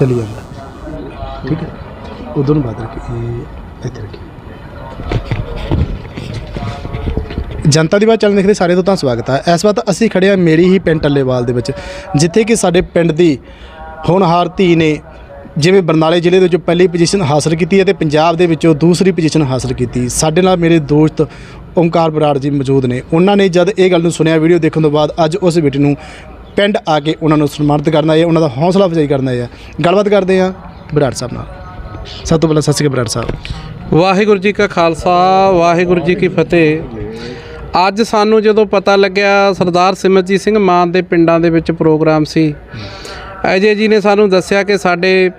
ਚਲੀ ਜਾਂਦਾ। ਠੀਕ ਹੈ? ਉਧਰ ਨੂੰ ਬਾਅਦ ਰੱਖੀ, ਇਹ ਇੱਥੇ ਰੱਖੀ। ਜਨਤਾ ਦੀ ਬਾਤ ਚੱਲਣ ਦੇਖਦੇ ਸਾਰੇ ਤੋਂ ਤਾਂ ਸਵਾਗਤ ਹੈ ਇਸ ਵਾਰ ਅਸੀਂ ਖੜੇ ਆ ਮੇਰੀ ਹੀ ਪਿੰਡ ਟੱਲੇਵਾਲ ਦੇ ਵਿੱਚ, ਜਿੱਥੇ ਕਿ ਸਾਡੇ ਪਿੰਡ ਦੀ ਹੋਣਹਾਰ ਧੀ ਨੇ ਜਿਵੇਂ ਬਰਨਾਲੇ ਜ਼ਿਲ੍ਹੇ ਦੇ ਵਿੱਚੋਂ ਪਹਿਲੀ ਪੋਜੀਸ਼ਨ ਹਾਸਲ ਕੀਤੀ ਹੈ ਤੇ ਪੰਜਾਬ ਦੇ ਵਿੱਚੋਂ ਦੂਸਰੀ ਪੋਜੀਸ਼ਨ ਹਾਸਲ ਕੀਤੀ। ਸਾਡੇ ਨਾਲ ਮੇਰੇ ਦੋਸਤ ਓਮਕਾਰ ਬਰਾੜ ਜੀ ਮੌਜੂਦ ਨੇ। ਉਹਨਾਂ ਨੇ ਜਦ ਇਹ ਗੱਲ ਨੂੰ ਸੁਣਿਆ, ਵੀਡੀਓ ਦੇਖਣ ਤੋਂ ਬਾਅਦ ਅੱਜ ਉਸ ਬੇਟੀ ਨੂੰ ਪਿੰਡ ਆ ਕੇ ਉਹਨਾਂ ਨੂੰ ਸਨਮਾਨਿਤ ਕਰਨਾ ਹੈ ਉਹਨਾਂ ਦਾ ਹੌਸਲਾ ਅਫਜ਼ਾਈ ਕਰਨਾ ਹੈ ਗੱਲਬਾਤ ਕਰਦੇ ਹਾਂ ਬਰਾੜ ਸਾਹਿਬ ਨਾਲ। ਸਭ ਤੋਂ ਪਹਿਲਾਂ ਸਤਿ ਸ਼੍ਰੀ ਅਕਾਲ ਬਰਾੜ ਸਾਹਿਬ। ਵਾਹਿਗੁਰੂ ਜੀ ਕਾ ਖਾਲਸਾ, ਵਾਹਿਗੁਰੂ ਜੀ ਕੀ ਫਤਿਹ। ਅੱਜ ਸਾਨੂੰ ਜਦੋਂ ਪਤਾ ਲੱਗਿਆ, ਸਰਦਾਰ ਸਿਮਰਜੀਤ ਸਿੰਘ ਮਾਨ ਦੇ ਪਿੰਡਾਂ ਦੇ ਵਿੱਚ ਪ੍ਰੋਗਰਾਮ ਸੀ। ਅਜੇ ਜੀ ਨੇ ਸਾਨੂੰ ਦੱਸਿਆ ਕਿ ਸਾਡੇ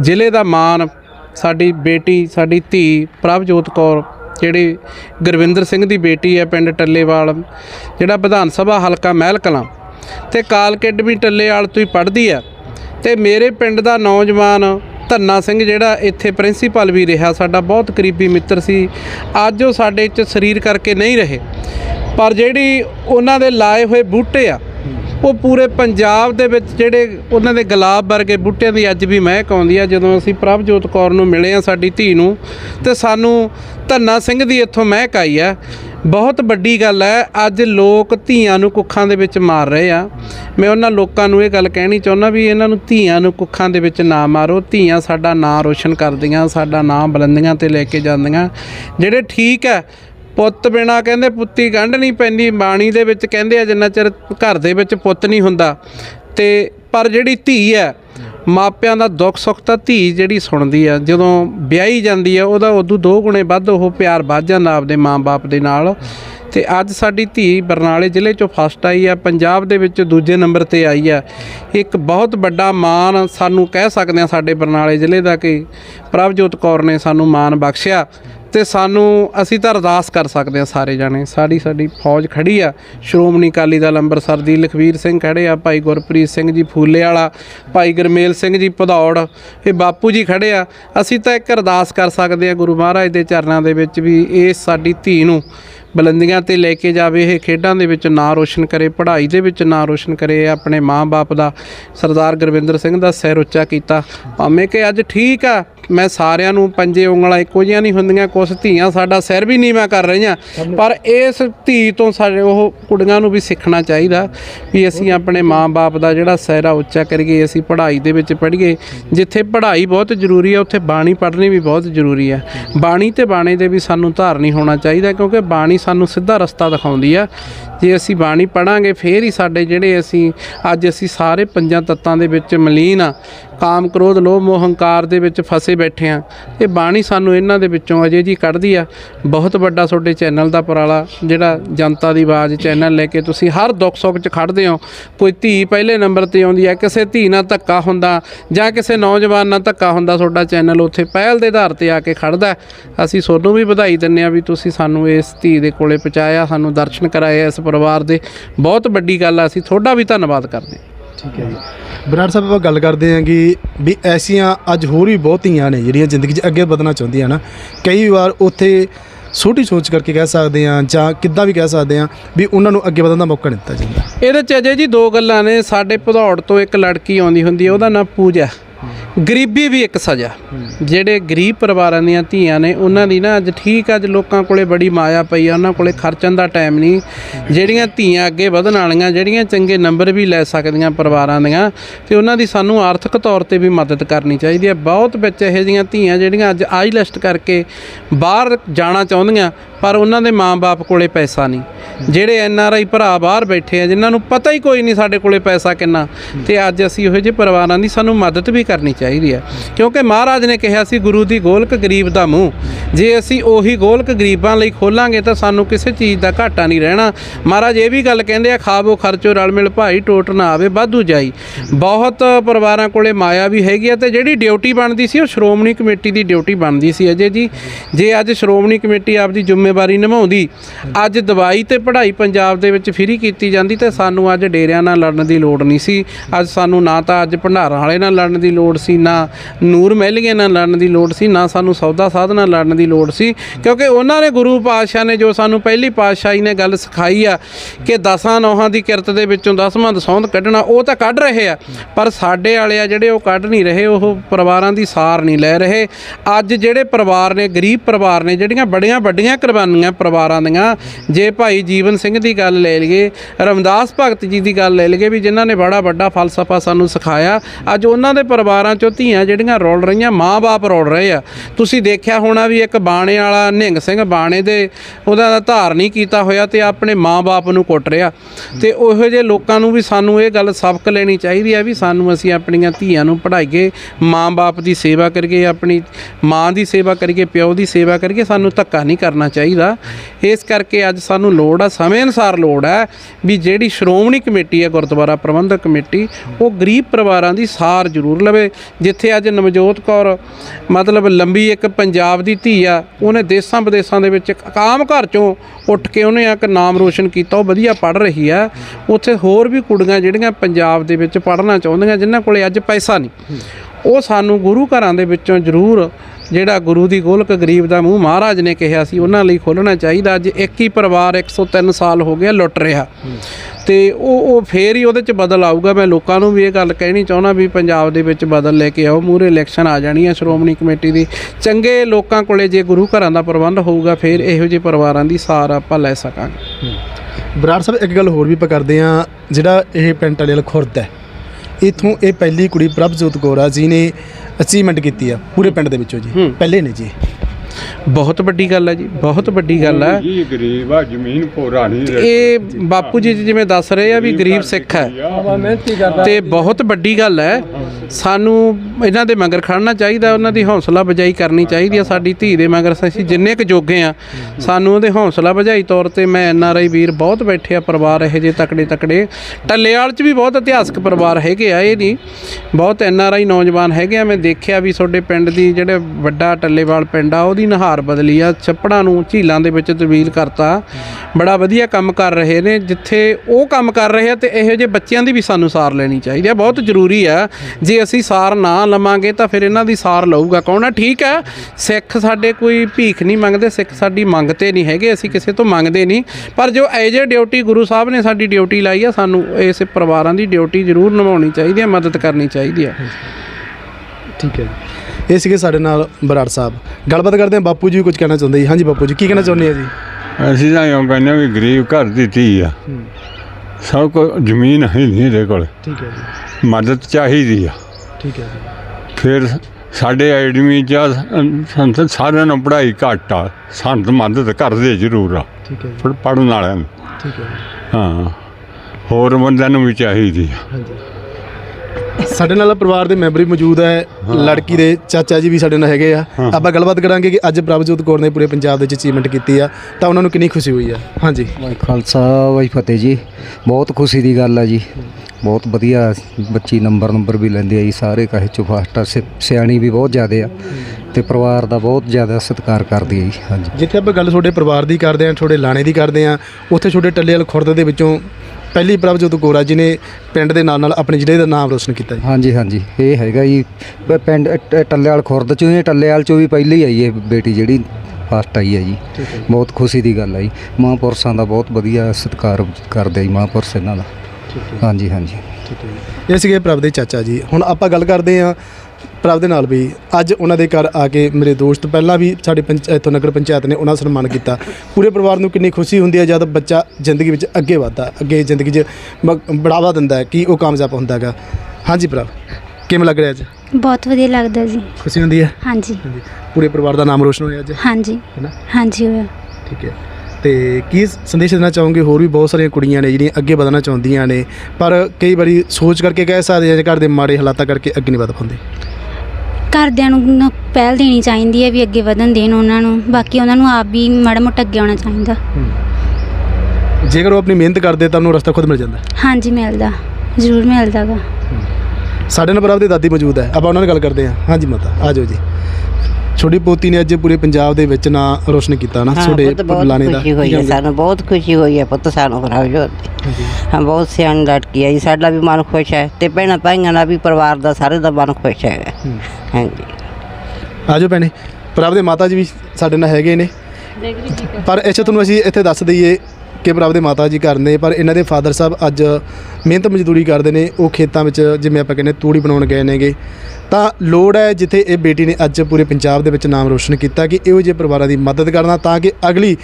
ਜ਼ਿਲ੍ਹੇ ਦਾ ਮਾਨ, ਸਾਡੀ ਬੇਟੀ, ਸਾਡੀ ਧੀ ਪ੍ਰਭਜੋਤ ਕੌਰ, ਜਿਹੜੀ ਗੁਰਵਿੰਦਰ ਸਿੰਘ ਦੀ ਬੇਟੀ ਹੈ ਪਿੰਡ ਟੱਲੇਵਾਲ, ਜਿਹੜਾ ਵਿਧਾਨ ਸਭਾ ਹਲਕਾ ਮਹਿਲ ਕਲਾਂ ਤੇ ਕਾਲ ਅਕੈਡਮੀ ਟੱਲੇਵਾਲ ਤੋਂ ਹੀ ਪੜ੍ਹਦੀ ਆ। ਤੇ ਮੇਰੇ ਪਿੰਡ ਦਾ ਨੌਜਵਾਨ ਧੰਨਾ ਸਿੰਘ ਜਿਹੜਾ ਇੱਥੇ ਪ੍ਰਿੰਸੀਪਲ ਵੀ ਰਿਹਾ, ਸਾਡਾ ਬਹੁਤ ਕਰੀਬੀ ਮਿੱਤਰ ਸੀ। ਅੱਜ ਉਹ ਸਾਡੇ 'ਚ ਸਰੀਰ ਕਰਕੇ ਨਹੀਂ ਰਹੇ। ਪਰ ਜਿਹੜੀ ਉਹਨਾਂ ਦੇ ਲਾਏ ਹੋਏ ਬੂਟੇ ਆ, ਉਹ ਪੂਰੇ ਪੰਜਾਬ ਦੇ ਵਿੱਚ ਜਿਹੜੇ ਉਹਨਾਂ ਦੇ ਗੁਲਾਬ ਵਰਗੇ ਬੂਟਿਆਂ ਦੀ ਅੱਜ ਵੀ ਮਹਿਕ ਆਉਂਦੀ ਆ। ਜਦੋਂ ਅਸੀਂ ਪ੍ਰਭਜੋਤ ਕੌਰ ਨੂੰ ਮਿਲੇ ਆ ਸਾਡੀ ਧੀ ਨੂੰ, ਤੇ ਸਾਨੂੰ ਧੰਨਾ ਸਿੰਘ ਦੀ ਇੱਥੋਂ ਮਹਿਕ ਆਈ ਆ। ਬਹੁਤ ਵੱਡੀ ਗੱਲ ਹੈ, ਅੱਜ ਲੋਕ ਧੀਆਂ ਨੂੰ ਕੁੱਖਾਂ ਦੇ ਵਿੱਚ ਮਾਰ ਰਹੇ ਆ। ਮੈਂ ਉਹਨਾਂ ਲੋਕਾਂ ਨੂੰ ਇਹ ਗੱਲ ਕਹਿਣੀ ਚਾਹੁੰਦਾ ਵੀ ਇਹਨਾਂ ਨੂੰ ਧੀਆਂ ਨੂੰ ਕੁੱਖਾਂ ਦੇ ਵਿੱਚ ਨਾ ਮਾਰੋ। ਧੀਆਂ ਸਾਡਾ ਨਾਂ ਰੋਸ਼ਨ ਕਰਦੀਆਂ, ਸਾਡਾ ਨਾਂ ਬੁਲੰਦੀਆਂ ਤੇ ਲੈ ਕੇ ਜਾਂਦੀਆਂ। ਜਿਹੜੇ ਠੀਕ ਹੈ, ਪੁੱਤ ਬਿਨਾ ਕਹਿੰਦੇ ਪੁੱਤੀ ਗੰਢ ਨਹੀਂ ਪੈਂਦੀ, ਬਾਣੀ ਦੇ ਵਿੱਚ ਕਹਿੰਦੇ ਆ ਜਿੰਨਾ ਚਿਰ ਘਰ ਦੇ ਵਿੱਚ ਪੁੱਤ ਨਹੀਂ ਹੁੰਦਾ। ਤੇ ਪਰ ਜਿਹੜੀ ਧੀ ਹੈ ਮਾਪਿਆਂ ਦਾ ਦੁੱਖ ਸੁੱਖ ਤਾਂ ਧੀ ਜਿਹੜੀ ਸੁਣਦੀ ਆ, ਜਦੋਂ ਵਿਆਹੀ ਜਾਂਦੀ ਆ, ਉਹਦਾ ਉਦੋਂ ਦੋ ਗੁਣੇ ਵੱਧ ਉਹ ਪਿਆਰ ਵੱਧ ਜਾਂਦਾ ਆਪਦੇ ਮਾਂ-ਬਾਪ ਦੇ ਨਾਲ। ਤੇ ਅੱਜ ਸਾਡੀ ਧੀ ਬਰਨਾਲੇ ਜ਼ਿਲ੍ਹੇ ਚੋਂ ਫਸਟ ਆਈ ਆ, ਪੰਜਾਬ ਦੇ ਵਿੱਚ ਦੂਜੇ ਨੰਬਰ ਤੇ ਆਈ ਆ। ਇੱਕ ਬਹੁਤ ਵੱਡਾ ਮਾਣ ਸਾਨੂੰ ਕਹਿ ਸਕਦੇ ਆ ਸਾਡੇ ਬਰਨਾਲੇ ਜ਼ਿਲ੍ਹੇ ਦਾ ਕਿ ਪ੍ਰਭਜੋਤ ਕੌਰ ਨੇ ਸਾਨੂੰ ਮਾਣ ਬਖਸ਼ਿਆ। ਤੇ ਸਾਨੂੰ, ਅਸੀਂ ਤਾਂ ਅਰਦਾਸ ਕਰ ਸਕਦੇ ਆ ਸਾਰੇ ਜਾਣੇ। ਸਾਡੀ ਸਾਡੀ ਫੌਜ ਖੜੀ ਆ। ਸ਼੍ਰੋਮਣੀ ਅਕਾਲੀ ਦਲ ਅੰਮ੍ਰਿਤਸਰ ਦੀ ਲਖਵੀਰ ਸਿੰਘ ਖੜੇ ਆ, ਭਾਈ ਗੁਰਪ੍ਰੀਤ ਸਿੰਘ ਜੀ ਫੂਲੇ ਵਾਲਾ, ਭਾਈ ਗਰਮੇਲ ਸਿੰਘ ਜੀ ਭਦੌੜ, ਇਹ ਬਾਪੂ ਜੀ ਖੜੇ ਆ। ਅਸੀਂ ਤਾਂ ਇੱਕ ਅਰਦਾਸ ਕਰ ਸਕਦੇ ਆ ਗੁਰੂ ਮਹਾਰਾਜ ਦੇ ਚਰਨਾਂ ਦੇ ਵਿੱਚ ਵੀ ਇਹ ਸਾਡੀ ਧੀ ਨੂੰ ਬੁਲੰਦੀਆਂ ਤੇ ਲੈ ਕੇ ਜਾਵੇ ਇਹ ਖੇਡਾਂ ਦੇ ਵਿੱਚ ਨਾਂ ਰੋਸ਼ਨ ਕਰੇ, ਪੜ੍ਹਾਈ ਦੇ ਵਿੱਚ ਨਾਂ ਰੋਸ਼ਨ ਕਰੇ ਆਪਣੇ ਮਾਂ-ਬਾਪ ਦਾ ਸਰਦਾਰ ਗੁਰਵਿੰਦਰ ਸਿੰਘ ਦਾ ਸਿਰ ਉੱਚਾ ਕੀਤਾ। ਭਾਵੇਂ ਕਿ ਅੱਜ ਠੀਕ ਆ, ਮੈਂ ਸਾਰਿਆਂ ਨੂੰ ਪੰਜੇ ਉਂਗਲਾਂ ਇੱਕੋ ਜਿਹੀਆਂ ਨਹੀਂ ਹੁੰਦੀਆਂ, ਕੁਛ ਧੀਆਂ ਸਾਡਾ ਸਿਰ ਵੀ ਨੀਵਾਂ ਕਰ ਰਹੀਆਂ। ਪਰ ਇਸ ਧੀ ਤੋਂ ਸਾਡੇ, ਉਹ ਕੁੜੀਆਂ ਨੂੰ ਵੀ ਸਿੱਖਣਾ ਚਾਹੀਦਾ ਵੀ ਅਸੀਂ ਆਪਣੇ ਮਾਂ-ਬਾਪ ਦਾ ਜਿਹੜਾ ਸਿਹਰਾ ਉੱਚਾ ਕਰੀਏ, ਅਸੀਂ ਪੜ੍ਹਾਈ ਦੇ ਵਿੱਚ ਪੜ੍ਹੀਏ। ਜਿੱਥੇ ਪੜ੍ਹਾਈ ਬਹੁਤ ਜ਼ਰੂਰੀ ਹੈ ਉੱਥੇ ਬਾਣੀ ਪੜ੍ਹਨੀ ਵੀ ਬਹੁਤ ਜ਼ਰੂਰੀ ਹੈ ਬਾਣੀ ਤੇ ਬਾਣੇ ਦੇ ਵੀ ਸਾਨੂੰ ਧਾਰਨੀ ਹੋਣਾ ਚਾਹੀਦਾ, ਕਿਉਂਕਿ ਬਾਣੀ ਸਾਨੂੰ ਸਿੱਧਾ ਰਸਤਾ ਦਿਖਾਉਂਦੀ ਆ। ਜੇ ਅਸੀਂ ਬਾਣੀ ਪੜਾਂਗੇ, ਫੇਰ ਹੀ ਸਾਡੇ ਜਿਹੜੇ ਅਸੀਂ, ਅੱਜ ਅਸੀਂ ਸਾਰੇ ਪੰਜਾਂ ਤੱਤਾਂ ਦੇ ਵਿੱਚ ਮਲੀਨ ਆ। ਕਾਮ ਕ੍ਰੋਧ, ਲੋਭ, ਮੋਹ, ਹੰਕਾਰ ਦੇ ਵਿੱਚ ਫਸੇ ਬੈਠੇ ਆ ਇਹ ਬਾਣੀ ਸਾਨੂੰ ਇਹਨਾਂ ਦੇ ਵਿੱਚੋਂ ਅਜੇ ਜੀ ਕੱਢਦੀ ਆ। ਬਹੁਤ ਵੱਡਾ ਤੁਹਾਡੇ ਚੈਨਲ ਦਾ ਉਪਰਾਲਾ ਜਿਹੜਾ ਜਨਤਾ ਦੀ ਆਵਾਜ਼ ਚੈਨਲ ਲੈ ਕੇ ਤੁਸੀਂ ਹਰ ਦੁੱਖ ਸੁੱਖ 'ਚ ਖੜਦੇ ਹੋ। ਕੋਈ ਧੀ ਪਹਿਲੇ ਨੰਬਰ ਤੇ ਆਉਂਦੀ ਆ, ਕਿਸੇ ਧੀ ਨਾਲ ਧੱਕਾ ਹੁੰਦਾ ਜਾਂ ਕਿਸੇ ਨੌਜਵਾਨ ਨਾਲ ਧੱਕਾ ਹੁੰਦਾ, ਤੁਹਾਡਾ ਚੈਨਲ ਉੱਥੇ ਪਹਿਲ ਦੇ ਆਧਾਰ ਤੇ ਆ ਕੇ ਖੜਦਾ ਅਸੀਂ ਤੁਹਾਨੂੰ ਵੀ ਵਧਾਈ ਦਿੰਨੇ ਆ ਵੀ ਤੁਸੀਂ ਸਾਨੂੰ ਇਸ ਧੀ ਦੇ ਕੋਲੇ ਪਹੁੰਚਾਇਆ, ਸਾਨੂੰ ਦਰਸ਼ਨ ਕਰਾਏ ਇਸ ਪਰਿਵਾਰ ਦੇ। ਬਹੁਤ ਵੱਡੀ ਗੱਲ ਆ, ਅਸੀਂ ਤੁਹਾਡਾ ਵੀ ਧੰਨਵਾਦ ਕਰਦੇ ਹਾਂ। ਠੀਕ ਹੈ ਜੀ। ਬਰਾੜ ਸਾਹਿਬ, ਆਪਾਂ ਗੱਲ ਕਰਦੇ ਹਾਂ ਕਿ ਵੀ ਐਸੀਆਂ ਅੱਜ ਹੋਰ ਵੀ ਬਹੁਤੀਆਂ ਨੇ ਜਿਹੜੀਆਂ ਜ਼ਿੰਦਗੀ 'ਚ ਅੱਗੇ ਵਧਣਾ ਚਾਹੁੰਦੀਆਂ ਨਾ ਕਈ ਵਾਰ ਉੱਥੇ ਛੋਟੀ ਸੋਚ ਕਰਕੇ ਕਹਿ ਸਕਦੇ ਹਾਂ ਜਾਂ ਕਿੱਦਾਂ ਵੀ ਕਹਿ ਸਕਦੇ ਹਾਂ ਵੀ ਉਹਨਾਂ ਨੂੰ ਅੱਗੇ ਵਧਣ ਦਾ ਮੌਕਾ ਨਹੀਂ ਦਿੱਤਾ ਜਾਂਦਾ। ਇਹਦੇ ਚ ਅਜੇ ਜੀ ਦੋ ਗੱਲਾਂ ਨੇ। ਸਾਡੇ ਭਦੌੜ ਤੋਂ ਇੱਕ ਲੜਕੀ ਆਉਂਦੀ ਹੁੰਦੀ ਹੈ, ਉਹਦਾ ਨਾਮ ਪੂਜਾ। ਗਰੀਬੀ ਵੀ ਇੱਕ ਸਜ਼ਾ। ਜਿਹੜੇ ਗਰੀਬ ਪਰਿਵਾਰਾਂ ਦੀਆਂ ਧੀਆਂ ਨੇ, ਉਹਨਾਂ ਦੀ ਨਾ ਅੱਜ ਠੀਕ ਅੱਜ ਲੋਕਾਂ ਕੋਲੇ ਬੜੀ ਮਾਇਆ ਪਈ ਆ, ਉਹਨਾਂ ਕੋਲੇ ਖਰਚਣ ਦਾ ਟਾਈਮ ਨਹੀਂ। ਜਿਹੜੀਆਂ ਧੀਆਂ ਅੱਗੇ ਵਧਣ ਵਾਲੀਆਂ, ਜਿਹੜੀਆਂ ਚੰਗੇ ਨੰਬਰ ਵੀ ਲੈ ਸਕਦੀਆਂ ਪਰਿਵਾਰਾਂ ਦੀਆਂ, ਤੇ ਉਹਨਾਂ ਦੀ ਸਾਨੂੰ ਆਰਥਿਕ ਤੌਰ ਤੇ ਵੀ ਮਦਦ ਕਰਨੀ ਚਾਹੀਦੀ ਹੈ ਬਹੁਤ ਵਿੱਚ ਇਹੋ ਜਿਹੀਆਂ ਧੀਆਂ ਜਿਹੜੀਆਂ ਅੱਜ ਆਈਲਿਸਟ ਕਰਕੇ ਬਾਹਰ ਜਾਣਾ ਚਾਹੁੰਦੀਆਂ ਪਰ ਉਹਨਾਂ ਦੇ ਮਾਂ-ਬਾਪ ਕੋਲੇ ਪੈਸਾ ਨਹੀਂ। ਜਿਹੜੇ ਐਨ ਆਰ ਆਈ ਭਰਾ ਬਾਹਰ ਬੈਠੇ ਆ, ਜਿਨ੍ਹਾਂ ਨੂੰ ਪਤਾ ਹੀ ਕੋਈ ਨਹੀਂ ਸਾਡੇ ਕੋਲੇ ਪੈਸਾ ਕਿੰਨਾ, ਤੇ ਅੱਜ ਅਸੀਂ ਇਹੋ ਜਿਹੇ ਪਰਿਵਾਰਾਂ ਦੀ ਸਾਨੂੰ ਮਦਦ ਵੀ ਕਰਨੀ ਚਾਹੀਦੀ ਹੈ ਕਿਉਂਕਿ ਮਹਾਰਾਜ ਨੇ ਕਿਹਾ ਸੀ, ਗੁਰੂ ਦੀ ਗੋਲਕ ਗਰੀਬ ਦਾ ਮੂੰਹ। ਜੇ ਅਸੀਂ ਉਹੀ ਗੋਲਕ ਗਰੀਬਾਂ ਲਈ ਖੋਲਾਂਗੇ ਤਾਂ ਸਾਨੂੰ ਕਿਸੇ ਚੀਜ਼ ਦਾ ਘਾਟਾ ਨਹੀਂ ਰਹਿਣਾ। ਮਹਾਰਾਜ ਇਹ ਵੀ ਗੱਲ ਕਹਿੰਦੇ ਆ, ਖਾਵੋ, ਖਰਚੋ ਰਲ ਮਿਲ ਭਾਈ, ਟੋਟ ਨਾ ਆਵੇ, ਵਾਧੂ ਜਾਈ। ਬਹੁਤ ਪਰਿਵਾਰਾਂ ਕੋਲੇ ਮਾਇਆ ਵੀ ਹੈਗੀ ਆ, ਤੇ ਜਿਹੜੀ ਡਿਊਟੀ ਬਣਦੀ ਸੀ, ਉਹ ਸ਼੍ਰੋਮਣੀ ਕਮੇਟੀ ਦੀ ਡਿਊਟੀ ਬਣਦੀ ਸੀ ਅਜੇ ਜੀ। ਜੇ ਅੱਜ ਸ਼੍ਰੋਮਣੀ ਕਮੇਟੀ ਆਪਦੀ ਜ਼ਿੰਮੇ ਜ਼ਿੰਮੇਵਾਰੀ ਨਿਭਾਉਂਦੀ। ਅੱਜ ਦਵਾਈ ਤੇ ਪੜ੍ਹਾਈ ਪੰਜਾਬ ਦੇ ਵਿੱਚ ਫ੍ਰੀ ਕੀਤੀ ਜਾਂਦੀ ਤੇ ਸਾਨੂੰ ਅੱਜ ਡੇਰਿਆਂ ਨਾਲ ਲੜਨ ਦੀ ਲੋੜ ਨਹੀਂ ਸੀ। ਅੱਜ ਸਾਨੂੰ ਨਾ ਤਾਂ ਅੱਜ ਭੰਡਾਰਾਂ ਵਾਲੇ ਨਾਲ ਲੜਨ ਦੀ ਲੋੜ ਸੀ, ਨਾ ਨੂਰ ਮਹਿਲੀਆਂ ਨਾਲ ਲੜਨ ਦੀ ਲੋੜ ਸੀ, ਨਾ ਸਾਨੂੰ ਸੌਦਾ ਸਾਧ ਨਾਲ ਲੜਨ ਦੀ ਲੋੜ ਸੀ। ਕਿਉਂਕਿ ਉਹਨਾਂ ਨੇ ਗੁਰੂ ਪਾਤਸ਼ਾਹ ਨੇ ਜੋ ਸਾਨੂੰ ਪਹਿਲੀ ਪਾਤਸ਼ਾਹੀ ਨੇ ਗੱਲ ਸਿਖਾਈ ਆ ਕਿ ਦਸਾਂ ਨੌਹਾਂ ਦੀ ਕਿਰਤ ਦੇ ਵਿੱਚੋਂ ਦਸਵਾਂ ਦਸੌਂਦ ਕੱਢਣਾ, ਉਹ ਤਾਂ ਕੱਢ ਰਹੇ ਆ। ਪਰ ਸਾਡੇ ਵਾਲੇ ਆ ਜਿਹੜੇ ਉਹ ਕੱਢ ਨਹੀਂ ਰਹੇ, ਉਹ ਪਰਿਵਾਰਾਂ ਦੀ ਸਾਰ ਨਹੀਂ ਲੈ ਰਹੇ। ਅੱਜ ਜਿਹੜੇ ਪਰਿਵਾਰ ਨੇ, ਗਰੀਬ ਪਰਿਵਾਰ ਨੇ, ਜਿਹੜੀਆਂ ਬੜੀਆਂ ਵੱਡੀਆਂ ਕੁਰਬਾਨੀਆਂ ਪਰਿਵਾਰਾਂ ਦੀਆਂ। ਜੇ ਭਾਈ ਜੀਵਨ ਸਿੰਘ ਦੀ ਗੱਲ ਲੈ ਲਈਏ, ਰਮਦਾਸ ਭਗਤ ਜੀ ਦੀ ਗੱਲ ਲੈ ਲਈਏ ਵੀ ਜਿਨ੍ਹਾਂ ਨੇ ਬੜਾ ਵੱਡਾ ਫਲਸਫਾ ਸਾਨੂੰ ਸਿਖਾਇਆ, ਅੱਜ ਉਹਨਾਂ ਦੇ ਪਰਿਵਾਰਾਂ ਚੋਂ ਧੀਆਂ ਜਿਹੜੀਆਂ ਰੋਲ ਰਹੀਆਂ, ਮਾਂ-ਬਾਪ ਰੋਲ ਰਹੇ ਆ। ਤੁਸੀਂ ਦੇਖਿਆ ਹੋਣਾ ਵੀ ਇੱਕ ਬਾਣੇ ਵਾਲਾ ਨਿਹੰਗ ਸਿੰਘ ਬਾਣੇ ਦੇ ਉਹਦਾ ਦਾ ਧਾਰ ਨਹੀਂ ਕੀਤਾ ਹੋਇਆ ਤੇ ਆਪਣੇ ਮਾਂ-ਬਾਪ ਨੂੰ ਕੁੱਟ ਰਿਹਾ। ਤੇ ਉਹੋ ਜਿਹੇ ਲੋਕਾਂ ਨੂੰ ਵੀ ਸਾਨੂੰ ਇਹ ਗੱਲ ਸਬਕ ਲੈਣੀ ਚਾਹੀਦੀ ਆ ਵੀ ਸਾਨੂੰ ਅਸੀਂ ਆਪਣੀਆਂ ਧੀਆਂ ਨੂੰ ਪੜ੍ਹਾਈਏ, ਮਾਂ-ਬਾਪ ਦੀ ਸੇਵਾ ਕਰੀਏ, ਆਪਣੀ ਮਾਂ ਦੀ ਸੇਵਾ ਕਰੀਏ, ਪਿਓ ਦੀ ਸੇਵਾ ਕਰੀਏ, ਸਾਨੂੰ ਧੱਕਾ ਨਹੀਂ ਕਰਨਾ ਚਾਹੀਦਾ। ਇਸ ਕਰਕੇ ਅੱਜ ਸਾਨੂੰ ਲੋੜ ਆ, ਸਮੇਂ ਅਨੁਸਾਰ ਲੋੜ ਹੈ ਵੀ ਜਿਹੜੀ ਸ਼੍ਰੋਮਣੀ ਕਮੇਟੀ ਹੈ ਗੁਰਦੁਆਰਾ ਪ੍ਰਬੰਧਕ ਕਮੇਟੀ, ਉਹ ਗਰੀਬ ਪਰਿਵਾਰਾਂ ਦੀ ਸਾਰ ਜ਼ਰੂਰ ਲਵੇ। ਜਿੱਥੇ ਅੱਜ ਨਵਜੋਤ ਕੌਰ, ਮਤਲਬ ਲੰਬੀ ਇੱਕ ਪੰਜਾਬ ਦੀ ਧੀ ਆ, ਉਹਨੇ ਦੇਸਾਂ ਵਿਦੇਸਾਂ ਦੇ ਵਿੱਚ ਇੱਕ ਆਮ ਘਰ ਚੋਂ ਉੱਠ ਕੇ ਉਹਨੇ ਇੱਕ ਨਾਮ ਰੋਸ਼ਨ ਕੀਤਾ, ਉਹ ਵਧੀਆ ਪੜ੍ਹ ਰਹੀ ਆ। ਉੱਥੇ ਹੋਰ ਵੀ ਕੁੜੀਆਂ ਜਿਹੜੀਆਂ ਪੰਜਾਬ ਦੇ ਵਿੱਚ ਪੜ੍ਹਨਾ ਚਾਹੁੰਦੀਆਂ, ਜਿਨ੍ਹਾਂ ਕੋਲੇ ਅੱਜ ਪੈਸਾ ਨਹੀਂ, ਉਹ ਸਾਨੂੰ ਗੁਰੂ ਘਰਾਂ ਦੇ ਵਿੱਚੋਂ ਜ਼ਰੂਰ ਜਿਹੜਾ ਗੁਰੂ ਦੀ ਗੋਲਕ ਗਰੀਬ ਦਾ ਮੂੰਹ ਮਹਾਰਾਜ ਨੇ ਕਿਹਾ ਸੀ, ਉਹਨਾਂ ਲਈ ਖੋਲਣਾ ਚਾਹੀਦਾ। ਅੱਜ ਇੱਕ ਹੀ ਪਰਿਵਾਰ 103 ਸਾਲ ਹੋ ਗਿਆ ਲੁੱਟ ਰਿਹਾ। ਤੇ ਉਹ ਉਹ ਫੇਰ ਹੀ ਉਹਦੇ ਚ ਬਦਲ ਆਊਗਾ। ਮੈਂ ਲੋਕਾਂ ਨੂੰ ਵੀ ਇਹ ਗੱਲ ਕਹਿਣੀ ਚਾਹੁੰਦਾ ਵੀ ਪੰਜਾਬ ਦੇ ਵਿੱਚ ਬਦਲ ਲੈ ਕੇ ਆਓ। ਮੂਰੇ ਇਲੈਕਸ਼ਨ ਆ ਜਾਣੀ ਹੈ ਸ਼੍ਰੋਮਣੀ ਕਮੇਟੀ ਦੀ। ਚੰਗੇ ਲੋਕਾਂ ਕੋਲੇ ਜੇ ਗੁਰੂ ਘਰਾਂ ਦਾ ਪ੍ਰਬੰਧ ਹੋਊਗਾ, ਫੇਰ ਇਹੋ ਜਿਹੇ ਪਰਿਵਾਰਾਂ ਦੀ ਸਾਰ ਆਪਾਂ ਲੈ ਸਕਾਂਗੇ। ਬਰਾੜ ਸਾਹਿਬ, ਇੱਕ ਗੱਲ ਹੋਰ ਵੀ ਆਪਾਂ ਕਰਦੇ ਆ ਜਿਹੜਾ ਇਹ ਪਿੰਡ ਵਾਲੇ ਖੁਰਦ ਹੈ ਇਥੋਂ ਇਹ ਪਹਿਲੀ ਕੁੜੀ ਪ੍ਰਭਜੋਤ ਕੌਰ ਆ ਜਿਹਨੇ ਅਚੀਵਮੈਂਟ ਕੀਤੀ ਆ ਪੂਰੇ ਪਿੰਡ ਦੇ ਵਿੱਚੋਂ ਜੀ। ਪਹਿਲੇ ਨੇ ਜੀ ਬਹੁਤ ਵੱਡੀ ਗੱਲ ਹੈ ਜੀ ਬਹੁਤ ਵੱਡੀ ਗੱਲ ਹੈ ਜੀ ਗਰੀਬ ਆ ਜ਼ਮੀਨ ਪੋਰਾ ਨਹੀਂ ਇਹ ਬਾਪੂ ਜੀ ਜਿਵੇਂ ਦੱਸ ਰਹੇ ਆ ਵੀ ਗਰੀਬ ਸਿੱਖ ਹੈ ਤੇ ਬਹੁਤ ਵੱਡੀ ਗੱਲ ਹੈ। ਸਾਨੂੰ ਇਹਨਾਂ ਦੇ ਮਗਰ ਖੜਨਾ ਚਾਹੀਦਾ ਉਹਨਾਂ ਦੀ ਹੌਸਲਾ ਬਜਾਈ ਕਰਨੀ ਚਾਹੀਦੀ ਆ। ਸਾਡੀ ਧੀ ਦੇ ਮਗਰ ਅਸੀਂ ਜਿੰਨੇ ਕੁ ਜੋਗੇ ਆ ਸਾਨੂੰ ਉਹਦੇ ਹੌਸਲਾ ਬਜਾਈ ਤੌਰ ਤੇ ਮੈਂ ਐਨ ਆਰ ਆਈ ਵੀਰ ਬਹੁਤ ਬੈਠੇ ਆ ਪਰਿਵਾਰ ਇਹੋ ਜਿਹੇ ਤਕੜੇ ਤਕੜੇ। ਟੱਲੇਵਾਲ ਚ ਵੀ ਬਹੁਤ ਇਤਿਹਾਸਕ ਪਰਿਵਾਰ ਹੈਗੇ ਆ ਇਹ ਨਹੀਂ। ਬਹੁਤ ਐਨ ਆਰ ਆਈ ਨੌਜਵਾਨ ਹੈਗੇ ਆ। ਮੈਂ ਦੇਖਿਆ ਵੀ ਤੁਹਾਡੇ ਪਿੰਡ ਦੀ ਜਿਹੜੇ ਵੱਡਾ ਟੱਲੇਵਾਲ ਪਿੰਡ ਆ ਉਹਦੀ ਨਹਾਰ ਬਦਲੀ ਆ ਛੱਪੜਾਂ ਨੂੰ ਝੀਲਾਂ ਦੇ ਵਿੱਚ ਤਬਦੀਲ ਕਰਤਾ। ਬੜਾ ਵਧੀਆ ਕੰਮ ਕਰ ਰਹੇ ਨੇ, ਜਿੱਥੇ ਉਹ ਕੰਮ ਕਰ ਰਹੇ ਆ ਤੇ ਇਹੋ ਜਿਹੇ ਬੱਚਿਆਂ ਦੀ ਵੀ ਸਾਨੂੰ ਸਾਰ ਲੈਣੀ ਚਾਹੀਦੀ ਆ। ਬਹੁਤ ਜ਼ਰੂਰੀ ਆ, ਜੇ ਅਸੀਂ ਸਾਰ ਨਾ ਲਵਾਂਗੇ ਤਾਂ ਫਿਰ ਇਹਨਾਂ ਦੀ ਸਾਰ ਲਊਗਾ ਕੌਣ ਆ? ਠੀਕ ਆ, ਸਿੱਖ ਸਾਡੇ ਕੋਈ ਭੀਖ ਨਹੀਂ ਮੰਗਦੇ, ਸਿੱਖ ਸਾਡੀ ਮੰਗ ਤੇ ਨਹੀਂ ਹੈਗੇ, ਅਸੀਂ ਕਿਸੇ ਤੋਂ ਮੰਗਦੇ ਨਹੀਂ। ਪਰ ਜੋ as a duty Guru Sahib ਨੇ ਸਾਡੀ ਡਿਊਟੀ ਲਾਈ ਆ, ਸਾਨੂੰ ਇਸ ਪਰਿਵਾਰਾਂ ਦੀ ਡਿਊਟੀ ਜ਼ਰੂਰ ਨਿਭਾਉਣੀ ਚਾਹੀਦੀ ਹੈ ਮਦਦ ਕਰਨੀ ਚਾਹੀਦੀ ਹੈ ਠੀਕ ਹੈ ਇਹ ਸੀਗੇ ਸਾਡੇ ਨਾਲ ਬਰਾੜ ਸਾਹਿਬ। ਗੱਲਬਾਤ ਕਰਦੇ ਆ ਬਾਪੂ ਜੀ ਕੁਝ ਕਹਿਣਾ ਚਾਹੁੰਦੇ ਜੀ। ਹਾਂਜੀ ਬਾਪੂ ਜੀ ਕੀ ਕਹਿਣਾ ਚਾਹੁੰਦੇ ਆ ਜੀ? ਅਸੀਂ ਤਾਂ ਇਉਂ ਕਹਿੰਦੇ ਹਾਂ ਵੀ ਗਰੀਬ ਘਰ ਦੀ ਧੀ ਆ। ਸਭ ਕੋ ਜ਼ਮੀਨ ਹੈ ਨਹੀਂ ਇਹਦੇ ਕੋਲ। ਠੀਕ ਹੈ ਜੀ। ਮਦਦ ਚਾਹੀਦੀ ਆ। ਠੀਕ ਹੈ ਜੀ। ਫਿਰ ਸਾਡੇ ਐਡਮੀ ਚ ਸੰਤ ਸਾਰਿਆਂ ਨੂੰ ਪੜ੍ਹਾਈ ਘੱਟ ਆ। ਸੰਤ ਮਦਦ ਕਰਦੇ ਜ਼ਰੂਰ ਆ। ਠੀਕ ਹੈ ਜੀ। ਪੜਨ ਵਾਲਿਆਂ ਨੂੰ। ਠੀਕ ਹੈ ਜੀ। ਹਾਂ। ਹੋਰ ਬੰਦਿਆਂ ਨੂੰ ਵੀ ਚਾਹੀਦੀ ਆ। ਹਾਂਜੀ। ਸਾਡੇ ਨਾਲ ਪਰਿਵਾਰ ਦੇ ਮੈਂਬਰ ਵੀ ਮੌਜੂਦ ਹੈ। ਲੜਕੀ ਦੇ ਚਾਚਾ ਜੀ ਵੀ ਸਾਡੇ ਨਾਲ ਹੈਗੇ ਆ। ਆਪਾਂ ਗੱਲਬਾਤ ਕਰਾਂਗੇ ਕਿ ਅੱਜ ਪ੍ਰਭਜੋਤ ਕੌਰ ਨੇ ਪੂਰੇ ਪੰਜਾਬ ਦੇ ਵਿੱਚ ਅਚੀਵਮੈਂਟ ਕੀਤੀ ਆ। ਤਾਂ ਉਹਨਾਂ ਨੂੰ ਕਿੰਨੀ ਖੁਸ਼ੀ ਹੋਈ ਆ? ਹਾਂਜੀ। ਵਾਹਿ ਖਾਲਸਾ ਵਾਹਿ ਫਤਿਹ ਜੀ। ਬਹੁਤ ਖੁਸ਼ੀ ਦੀ ਗੱਲ ਆ ਜੀ। ਬਹੁਤ ਵਧੀਆ ਬੱਚੀ ਨੰਬਰ ਨੰਬਰ ਵੀ ਲੈਂਦੇ ਆ ਜੀ ਸਾਰੇ ਕਹੇ ਚੋਂ ਫਾਸਟ ਆ ਸਿ- ਸਿਆਣੀ ਵੀ ਬਹੁਤ ਜ਼ਿਆਦੇ ਆ। ਤੇ ਪਰਿਵਾਰ ਦਾ ਬਹੁਤ ਜ਼ਿਆਦਾ ਸਤਿਕਾਰ ਕਰਦੀ ਆ ਜੀ ਹਾਂਜੀ। ਜਿੱਥੇ ਆਪਾਂ ਗੱਲ ਤੁਹਾਡੇ ਪਰਿਵਾਰ ਦੀ ਕਰਦੇ ਆ ਤੁਹਾਡੇ ਲਾਣੇ ਦੀ ਕਰਦੇ ਆ ਉੱਥੇ ਤੁਹਾਡੇ ਟੱਲੇ ਵਾਲ ਖੁਰਦ ਦੇ ਵਿੱਚੋਂ ਪਹਿਲੀ ਪ੍ਰਭਜੋਤ ਕੌਰ ਆ ਜਿਹਨੇ ਪਿੰਡ ਦੇ ਨਾਲ ਨਾਲ ਆਪਣੇ ਜ਼ਿਲ੍ਹੇ ਦਾ ਨਾਮ ਰੋਸ਼ਨ ਕੀਤਾ ਜੀ। ਹਾਂਜੀ ਹਾਂਜੀ। ਇਹ ਹੈਗਾ ਜੀ। ਪ- ਪਿੰਡ ਟ- ਟੱਲੇਵਾਲ ਖੁਰਦ ਚੋਂ ਹੀ ਟੱਲੇਵਾਲ ਚੋਂ ਵੀ ਪਹਿਲੀ ਆਈ ਇਹ ਬੇਟੀ ਜਿਹੜੀ ਫਾਸਟ ਆਈ ਹੈ ਜੀ। ਬਹੁਤ ਖੁਸ਼ੀ ਦੀ ਗੱਲ ਆ ਜੀ। ਮਹਾਂਪੁਰਸ਼ਾਂ ਦਾ ਬਹੁਤ ਵਧੀਆ ਸਤਿਕਾਰ ਕਰਦੇ ਆ ਜੀ ਮਹਾਂਪੁਰਸ਼ ਇਹਨਾਂ ਦਾ। ਹਾਂਜੀ ਹਾਂਜੀ। ਠੀਕ ਹੈ ਜੀ। ਇਹ ਸੀਗੇ ਪ੍ਰਭ ਦੇ ਚਾਚਾ ਜੀ। ਹੁਣ ਆਪਾਂ ਗੱਲ ਕਰਦੇ ਆ ਪ੍ਰਭ ਦੇ ਨਾਲ ਵੀ ਅੱਜ ਉਹਨਾਂ ਦੇ ਘਰ ਆ ਕੇ ਮੇਰੇ ਦੋਸਤ ਪਹਿਲਾਂ ਵੀ ਸਾਡੇ ਪੰਚਾਇਤ ਨਗਰ ਪੰਚਾਇਤ ਨੇ ਉਹਨਾਂ ਦਾ ਸਨਮਾਨ ਕੀਤਾ। ਪੂਰੇ ਪਰਿਵਾਰ ਨੂੰ ਕਿੰਨੀ ਖੁਸ਼ੀ ਹੁੰਦੀ ਹੈ ਜਦ ਬੱਚਾ ਜ਼ਿੰਦਗੀ ਵਿੱਚ ਅੱਗੇ ਵਧਦਾ ਅੱਗੇ ਜ਼ਿੰਦਗੀ 'ਚ ਬੜਾਵਾ ਦਿੰਦਾ ਹੈ ਕਿ ਉਹ ਕਾਮਯਾਬ ਹੁੰਦਾ ਹੈਗਾ। ਹਾਂਜੀ ਪ੍ਰਭ ਕਿਵੇਂ ਲੱਗ ਰਿਹਾ ਅੱਜ? ਬਹੁਤ ਵਧੀਆ ਲੱਗਦਾ ਜੀ। ਖੁਸ਼ੀ ਹੁੰਦੀ ਹੈ? ਹਾਂਜੀ। ਹਾਂਜੀ। ਪੂਰੇ ਪਰਿਵਾਰ ਦਾ ਨਾਮ ਰੋਸ਼ਨ ਹੋਇਆ ਅੱਜ? ਹਾਂਜੀ। ਹਾਂਜੀ ਹੋਇਆ। ਠੀਕ ਹੈ। ਤੇ ਕੀ ਸੰਦੇਸ਼ ਦੇਣਾ ਚਾਹੋਗੇ? ਹੋਰ ਵੀ ਬਹੁਤ ਸਾਰੀਆਂ ਕੁੜੀਆਂ ਨੇ ਜਿਹੜੀਆਂ ਅੱਗੇ ਵਧਣਾ ਚਾਹੁੰਦੀਆਂ ਨੇ ਪਰ ਕਈ ਵਾਰੀ ਸੋਚ ਕਰਕੇ ਕਹਿ ਸਕਦੇ ਆ ਜੇ ਘਰ ਦੇ ਮਾੜੇ ਹਾਲਾਤਾਂ ਕਰਕੇ ਅੱਗੇ ਨਹੀਂ ਵਧ ਪਾਉਂਦੇ। ਘਰਦਿਆਂ ਨੂੰ ਨਾ ਪਹਿਲ ਦੇਣੀ ਚਾਹੀਦੀ ਹੈ ਵੀ ਅੱਗੇ ਵਧਣ ਦੇਣ ਉਹਨਾਂ ਨੂੰ। ਬਾਕੀ ਉਹਨਾਂ ਨੂੰ ਆਪ ਵੀ ਮਾੜਾ ਮੋਟਾ ਅੱਗੇ ਆਉਣਾ ਚਾਹੀਦਾ। ਜੇਕਰ ਉਹ ਆਪਣੀ ਮਿਹਨਤ ਕਰਦੇ ਤਾਂ ਉਹਨੂੰ ਰਸਤਾ ਖੁਦ ਮਿਲ ਜਾਂਦਾ। ਹਾਂਜੀ ਮਿਲਦਾ। ਜ਼ਰੂਰ ਮਿਲਦਾ ਗਾ ਸਾਡੇ ਨਾਲ ਬਰਾਬਰ ਦੀ ਦਾਦੀ ਮੌਜੂਦ ਹੈ। ਆਪਾਂ ਉਹਨਾਂ ਨਾਲ ਗੱਲ ਕਰਦੇ ਹਾਂ। ਹਾਂਜੀ ਮਾਤਾ ਆ ਜਾਓ ਜੀ। ਛੋਟੀ ਪੋਤੀ ਨੇ ਅੱਜ ਪੂਰੇ ਪੰਜਾਬ ਦੇ ਵਿੱਚ ਨਾਂ ਰੋਸ਼ਨ ਕੀਤਾ ਨਾ ਹਾਂ ਤੁਹਾਡੇ ਪੁੱਤ ਬਹੁਤ ਲਾਣੇ ਦਾ ਖੁਸ਼ੀ ਹੋਈ ਹੈ? ਸਾਨੂੰ ਬਹੁਤ ਖੁਸ਼ੀ ਹੋਈ ਹੈ ਪੁੱਤ ਸਾਨੂੰ ਪ੍ਰਭਜੋਤ ਦੀ। ਹਾਂ ਬਹੁਤ ਸਿਆਣੀ ਲੜਕੀ ਹੈ ਜੀ ਸਾਡਾ ਵੀ ਮਨ ਖੁਸ਼ ਹੈ ਤੇ ਭੈਣਾਂ ਭਾਈਆਂ ਦਾ ਵੀ ਪਰਿਵਾਰ ਦਾ ਸਾਰੇ ਦਾ ਮਨ ਖੁਸ਼ ਹੈਗਾ ਹਾਂਜੀ। ਆਜੋ ਭੈਣੇ ਪ੍ਰਭ ਦੇ ਮਾਤਾ ਜੀ ਵੀ ਸਾਡੇ ਨਾਲ ਹੈਗੇ ਨੇ। ਪਰ ਅੱਛਾ ਤੁਹਾਨੂੰ ਅਸੀਂ ਇੱਥੇ ਦੱਸ ਦਈਏ ਕਿ ਪ੍ਰਭ ਦੇ ਮਾਤਾ ਜੀ ਘਰ ਨੇ, ਪਰ ਇਹਨਾਂ ਦੇ ਫਾਦਰ ਸਾਹਿਬ ਅੱਜ ਮਿਹਨਤ ਮਜ਼ਦੂਰੀ ਕਰਦੇ ਨੇ, ਉਹ ਖੇਤਾਂ ਵਿੱਚ ਜਿਵੇਂ ਆਪਾਂ ਕਹਿੰਦੇ ਤੂੜੀ ਬਣਾਉਣ ਗਏ ਨੇਗੇ। ਤਾਂ ਲੋੜ ਹੈ ਜਿੱਥੇ ਇਹ ਬੇਟੀ ਨੇ ਅੱਜ ਪੂਰੇ ਪੰਜਾਬ ਦੇ ਵਿੱਚ ਨਾਮ ਰੋਸ਼ਨ ਕੀਤਾ ਕਿ ਇਹੋ ਜਿਹੇ ਪਰਿਵਾਰਾਂ ਦੀ ਮਦਦ ਕਰਨਾ, ਤਾਂ ਕਿ ਅਗਲੀ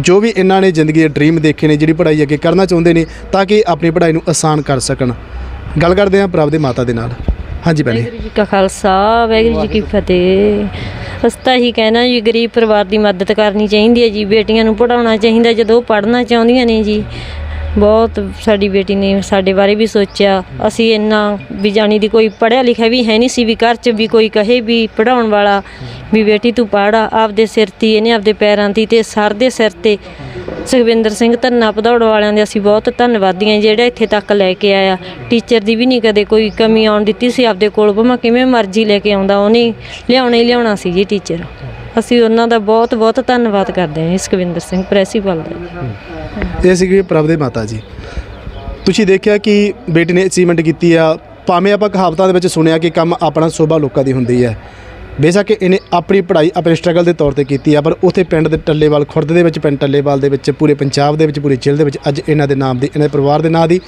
ਜੋ ਵੀ ਇਹਨਾਂ ਨੇ ਜ਼ਿੰਦਗੀ ਦੇ ਡ੍ਰੀਮ ਦੇਖੇ ਨੇ, ਜਿਹੜੀ ਪੜ੍ਹਾਈ ਅੱਗੇ ਕਰਨਾ ਚਾਹੁੰਦੇ ਨੇ, ਤਾਂ ਕਿ ਆਪਣੀ ਪੜ੍ਹਾਈ ਨੂੰ ਆਸਾਨ ਕਰ ਸਕਣ। ਗੱਲ ਕਰਦੇ ਹਾਂ ਪ੍ਰਭ ਦੇ ਮਾਤਾ ਦੇ ਨਾਲ। ਹਾਂਜੀ ਭੈਣੇ। ਵਾਹਿਗੁਰੂ ਜੀ ਕਾ ਖਾਲਸਾ ਵਾਹਿਗੁਰੂ ਜੀ ਕੀ ਫਤਿਹ। ਅਸਤਾ ਹੀ ਕਹਿਣਾ ਜੀ ਗਰੀਬ ਪਰਿਵਾਰ ਦੀ ਮਦਦ ਕਰਨੀ ਚਾਹੀਦੀ ਹੈ ਜੀ ਬੇਟੀਆਂ ਨੂੰ ਪੜਾਉਣਾ ਚਾਹੀਦਾ ਜਦੋਂ ਉਹ ਪੜ੍ਹਨਾ ਚਾਹੁੰਦੀਆਂ ਨੇ ਜੀ। ਬਹੁਤ ਸਾਡੀ ਬੇਟੀ ਨੇ ਸਾਡੇ ਬਾਰੇ ਵੀ ਸੋਚਿਆ। ਅਸੀਂ ਇੰਨਾ ਵੀ ਜਾਣੀ ਦੀ ਕੋਈ ਪੜ੍ਹਿਆ ਲਿਖਿਆ ਵੀ ਹੈ ਨਹੀਂ ਸੀ ਵੀ ਘਰ 'ਚ ਵੀ ਕੋਈ ਕਹੇ ਵੀ ਪੜਾਉਣ ਵਾਲਾ ਵੀ ਬੇਟੀ ਤੂੰ ਪੜ੍ਹ ਆਪਦੇ ਸਿਰ ਤੇ ਇਹਨੇ ਆਪਦੇ ਪੈਰਾਂ ਤੇ ਤੇ ਸਰ ਦੇ ਸਿਰ ਤੇ। ਸੁਖਵਿੰਦਰ ਸਿੰਘ ਧੰਨਾ ਭਦੌੜ ਵਾਲਿਆਂ ਦੇ ਅਸੀਂ ਬਹੁਤ ਧੰਨਵਾਦੀ ਹਾਂ ਜਿਹੜਾ ਇੱਥੇ ਤੱਕ ਲੈ ਕੇ ਆਇਆ। ਟੀਚਰ ਦੀ ਵੀ ਨਹੀਂ ਕਦੇ ਕੋਈ ਕਮੀ ਆਉਣ ਦਿੱਤੀ ਸੀ, ਆਪਦੇ ਕੋਲ ਭਾਵੇਂ ਕਿਵੇਂ ਮਰਜ਼ੀ ਲੈ ਕੇ ਆਉਂਦਾ ਉਹਨੇ ਲਿਆਉਣਾ ਹੀ ਲਿਆਉਣਾ ਸੀ ਜੀ ਟੀਚਰ। ਅਸੀਂ ਉਹਨਾਂ ਦਾ ਬਹੁਤ ਬਹੁਤ ਧੰਨਵਾਦ ਕਰਦੇ ਹਾਂ ਸੁਖਵਿੰਦਰ ਸਿੰਘ ਪ੍ਰਿੰਸੀਪਲ ਦਾ। ਇਹ ਸੀਗੇ ਪ੍ਰਭ ਦੇ ਮਾਤਾ ਜੀ। ਤੁਸੀਂ ਦੇਖਿਆ ਕਿ ਬੇਟੀ ਨੇ ਅਚੀਵਮੈਂਟ ਕੀਤੀ ਆ। ਭਾਵੇਂ ਆਪਾਂ ਕਹਾਵਤਾਂ ਦੇ ਵਿੱਚ ਸੁਣਿਆ ਕਿ ਕੰਮ ਆਪਣਾ ਸੋਭਾ ਲੋਕਾਂ ਦੀ ਹੁੰਦੀ ਹੈ ਬੇਸ਼ੱਕ ਇਹਨੇ ਆਪਣੀ ਪੜ੍ਹਾਈ ਆਪਣੇ ਸਟਰਗਲ ਦੇ ਤੌਰ ਤੇ ਕੀਤੀ ਆ, ਪਰ ਉੱਥੇ ਪਿੰਡ ਦੇ ਟੱਲੇਵਾਲ, ਖੁਰਦ ਦੇ ਵਿੱਚ ਪਿੰਡ ਟੱਲੇਵਾਲ ਦੇ ਵਿੱਚ, ਪੂਰੇ ਪੰਜਾਬ ਦੇ ਵਿੱਚ, ਪੂਰੇ ਜ਼ਿਲ੍ਹੇ ਦੇ ਵਿੱਚ, ਅੱਜ ਇਹਨਾਂ ਦੇ ਨਾਮ ਦੀ, ਇਹਨਾਂ ਦੇ ਪਰਿਵਾਰ ਦੇ ਨਾਂ ਦੀ,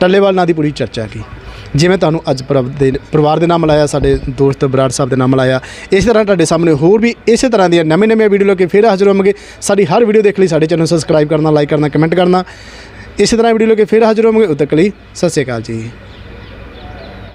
ਟੱਲੇਵਾਲ ਨਾਂ ਦੀ ਪੂਰੀ ਚਰਚਾ ਕੀ। ਜਿਵੇਂ ਤੁਹਾਨੂੰ ਅੱਜ ਪ੍ਰਭ ਦੇ ਪਰਿਵਾਰ ਦੇ ਨਾਮ ਮਿਲਾਇਆ ਸਾਡੇ ਦੋਸਤ ਬਰਾੜ ਸਾਹਿਬ ਦੇ ਨਾਮ ਮਿਲਾਇਆ ਇਸ ਤਰ੍ਹਾਂ ਤੁਹਾਡੇ ਸਾਹਮਣੇ ਹੋਰ ਵੀ ਇਸੇ ਤਰ੍ਹਾਂ ਦੀਆਂ ਨਵੇਂ ਨਵੇਂ ਵੀਡੀਓ ਲੈ ਕੇ ਫਿਰ ਹਾਜ਼ਰ ਹੋਵਾਂਗੇ। ਸਾਡੀ ਹਰ ਵੀਡੀਓ ਦੇਖ ਲਈ, ਸਾਡੇ ਚੈਨਲ ਸਬਸਕ੍ਰਾਈਬ ਕਰਨਾ ਲਾਈਕ ਕਰਨਾ ਕਮੈਂਟ ਕਰਨਾ। ਇਸੇ ਤਰ੍ਹਾਂ ਵੀਡੀਓ ਲੈ ਕੇ ਫਿਰ ਹਾਜ਼ਰ ਹੋਵਾਂਗੇ। ਉਦੋਂ ਤੱਕ ਲਈ ਸਤਿ ਸ਼੍ਰੀ ਅਕਾਲ ਜੀ।